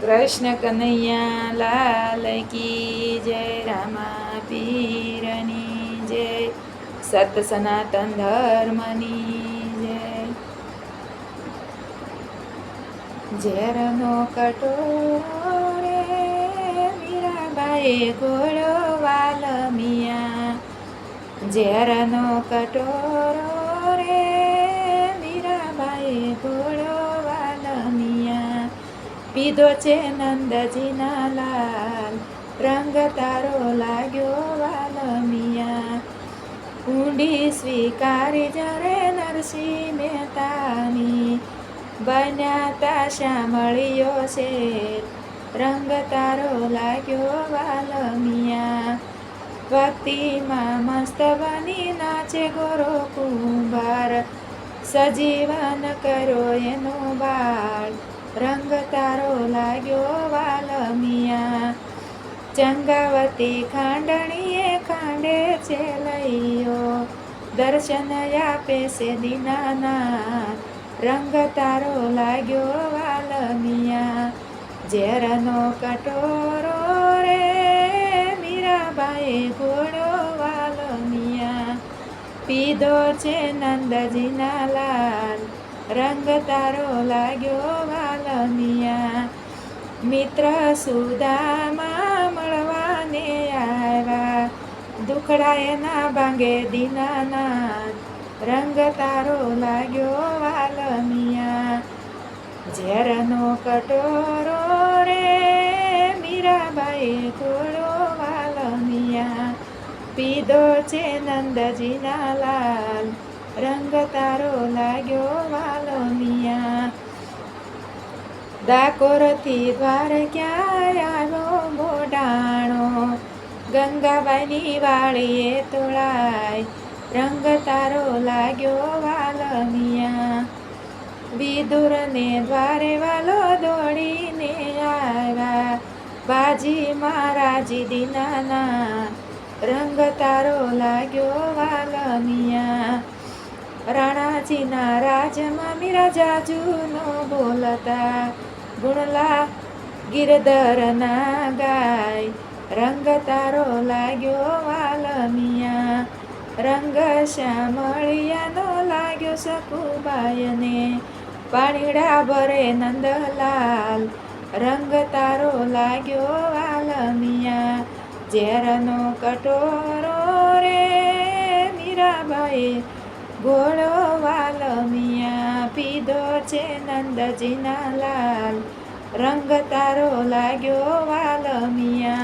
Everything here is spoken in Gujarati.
કૃષ્ણ કનૈયા લાલ કી જય, રામા પીરની જય, સત સનાતન ધર્મની જય. ઝેરનો કટોરો રે મીરાબાઈએ ઘોડો વાલમિયા ઝેરનો કટોરો રે મીરાબાઈ વાલમિયા પીધો છે નંદજીના લાલ. રંગ તારો લાગ્યો વાલમિયા. ઊંડી સ્વીકારી જરે નરસિંહ મહેતાની. બન્યા તા શામળિયો છે રંગ તારો લાગ્યો વાલમિયા. ભક્તિમાં મસ્ત બની નાચે ગોરો કુંભાર. સજીવન કરો એનો બાળ રંગ તારો લાગ્યો વાલમિયા. ચંગાવતી ખાંડણીએ ખાંડે છે લઈયો દર્શન આપે છે દીનાનાથ રંગ તારો લાગ્યો વાલમિયા. ઝેરનો કટોરો રે મીરાબાએ ઘોડો વાલમિયા. પીધો છે નંદજીના લાલ. રંગ તારો લાગ્યો વાલમિયા મિત્ર સુદામા મળવાને આવ્યા. દુખડા એના ભાંગે દીનાનાથ, રંગ તારો લાગ્યો વાલમિયા ઝેરનો કટોરો રે, મીરાબાઈ થોડો વાલમિયા પીધો છે નંદજીના લાલ, રંગ તારો લાગ્યો વાલમિયા ડાકોરથી દ્વાર ક્યાં આવ્યો મોડાણો ગંગાબાઈની વાળીએ તોળાય રંગ તારો લાગ્યો વાલમિયા. વિદુરને દ્વારે વાલો દોડીને આવ્યા. બાજી મહારાજી દીનાના, રંગ તારો લાગ્યો વાલમિયા. રાણાજીના રાજમાં મીરા જાજુનો બોલતા ગુણલા ગિરધરના ગાય રંગ તારો લાગ્યો વાલમિયા રંગ શ્યામળિયાનો લાગ્યો સકુબાયને પાણીડા ભરે નંદલાલ રંગ તારો લાગ્યો વાલમિયા ઝેરનો કટોરો રે મીરાબાઈ ગોળો વાલમિયા પીધો છે નંદજીના લાલ रङ्ग तारो लाग्यो वाल मिया